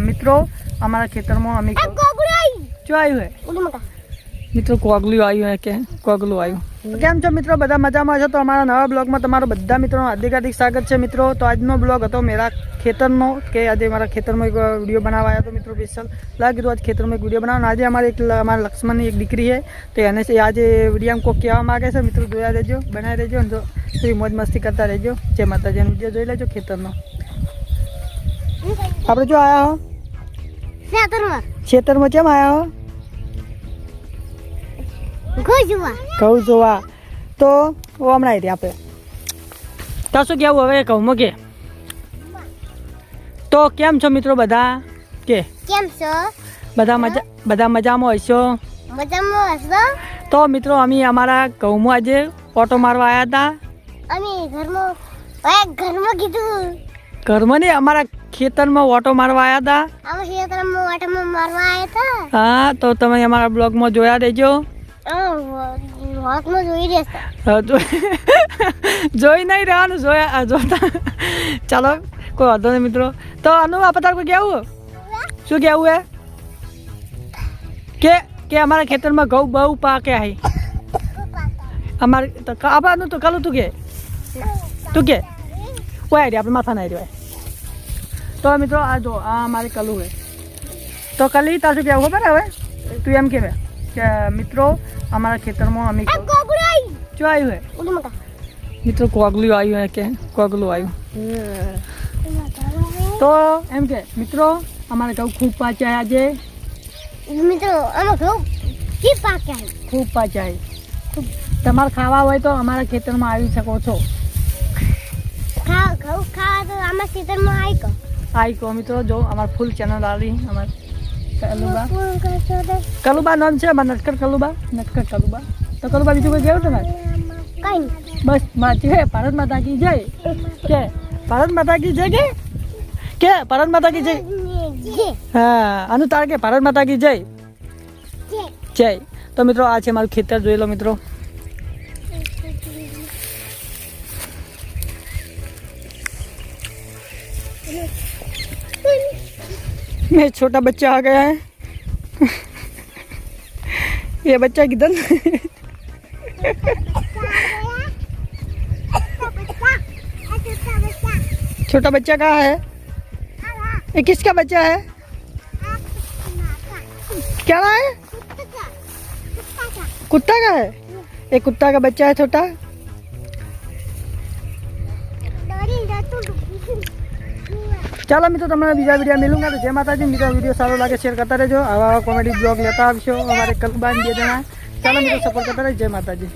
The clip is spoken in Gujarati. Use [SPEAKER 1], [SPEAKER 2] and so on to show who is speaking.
[SPEAKER 1] મિત્રો અમારા ખેતરમાં અમે શું આવ્યું હે. મિત્રો કોગલું આવ્યું હે કે કોગલું આવ્યું કેમ છો મિત્રો? બધા મજામાં છો તો અમારા નવા બ્લોગમાં તમારું બધા મિત્રોનું હાર્દિક હાર્દિક સ્વાગત છે મિત્રો. તો આજનો બ્લોગ હતો મેરા ખેતરનો કે આજે મારા ખેતરમાં એક વીડિયો બનાવવા આવ્યો હતો મિત્રો સ્પેશિયલ લાગે કીધું આજ ખેતરમાં એક વીડિયો બનાવવાનો આજે અમારે એક અમારા લક્ષ્મણની એક દીકરી છે તો એને આજે વિડીયામાં કોઈ કહેવા માગે છે. મિત્રો જોયા રહેજો બનાવી દેજો અને જો મોજ મસ્તી કરતા રહેજો. જે માતાજીનો વીડિયો જોઈ લેજો ખેતરનો. આપણે જો આયા હો?
[SPEAKER 2] ખેતરમાં.
[SPEAKER 1] ખેતરમાં કેમ આયા હો? ઘઉં જોવા. તો હમણાં આવી આપણે. તો શું કહેવું હવે કહું કે? તો કેમ છો મિત્રો બધા? કે?
[SPEAKER 2] કેમ છો?
[SPEAKER 1] બધા મજા બધા મજામાં હશો?
[SPEAKER 2] મજામાં હશો?
[SPEAKER 1] તો મિત્રો અમે અમારા ઘઉંમાં આજે ઓટો મારવા આવ્યા હતા.
[SPEAKER 2] અમે ઘરમાં ઘરમાં કીધું.
[SPEAKER 1] ઘરમાં નહીં અમારા ખેતરમાં ઓટો મારવા આવ્યા હતા
[SPEAKER 2] ખેતરમાં વાટામાં મારવા આવ્યા
[SPEAKER 1] હા તો તમે અમારા બ્લોગમાં જોયા
[SPEAKER 2] દેજો જોઈ
[SPEAKER 1] નહીં રહેવાનું જોયા જોતા ચાલો કોઈ વાંધો નહીં મિત્રો. તો અનુ આ પતાર કોઈ કેવું શું કેવું હે? કે કે અમારા ખેતરમાં ઘઉં બહુ પાકે હે. અમારે તો આબાનું તો કાલું તું કે. તું કે. ઓય રે આપણે માથા ના રહ્યો તો મિત્રો આ જો આ મારે કલું હે તો કલી તાર શું કહેવું ખબર હવે? તું એમ કે કે મિત્રો અમારા ખેતરમાં અમે શું આવ્યું હે. મિત્રો કોગલું આવ્યું હે કે કોગલું આવ્યું તો એમ કે મિત્રો અમારે ઘઉં ખૂબ પાચ્યા આજે.
[SPEAKER 2] મિત્રો અમે ઘઉં ખૂબ પાચ્યા
[SPEAKER 1] ખૂબ પાચ્યા તમારે ખાવા હોય તો અમારા ખેતરમાં આવી શકો છો.
[SPEAKER 2] ઘઉં ખાવા તો અમારા ખેતરમાં આવી કો.
[SPEAKER 1] કહો મિત્રો જો અમારે ફૂલ ચેનલ આવી અમારે કલુબા કલુબા નામ છે અમારે નટકર કલુબા નટકર કલુબા તો કલુબા બીજું કોઈ કેવું તમારે
[SPEAKER 2] કઈ
[SPEAKER 1] બસ માથી હે ભારત માતા કી જય કે ભારત માતા કી જય કે કે ભારત માતા કી જય હા અનુ તાર કે ભારત માતા કી જય જય તો મિત્રો આ છે મારું ખેતર જોઈ લો મિત્રો मैं छोटा बच्चा आ गया है। ये बच्चा किधर? छोटा बच्चा कहाँ है? ये किसका बच्चा है? क्या रहा है? कुत्ता का है? एक कुत्ता का बच्चा है छोटा। ચાલો મિત્રો, તમને બીજા વીડિયો મિલુંગા તો જય માતાજી. મિત્રો વીડિયો સારો લાગે શેર કરતા રહેજો. આવા કોમેડી બ્લોગ લેતા આવશો અમારે કલબાન બે જણા. ચાલો મિત્રો સપોર્ટ કરતા રહેજો. જય માતાજી.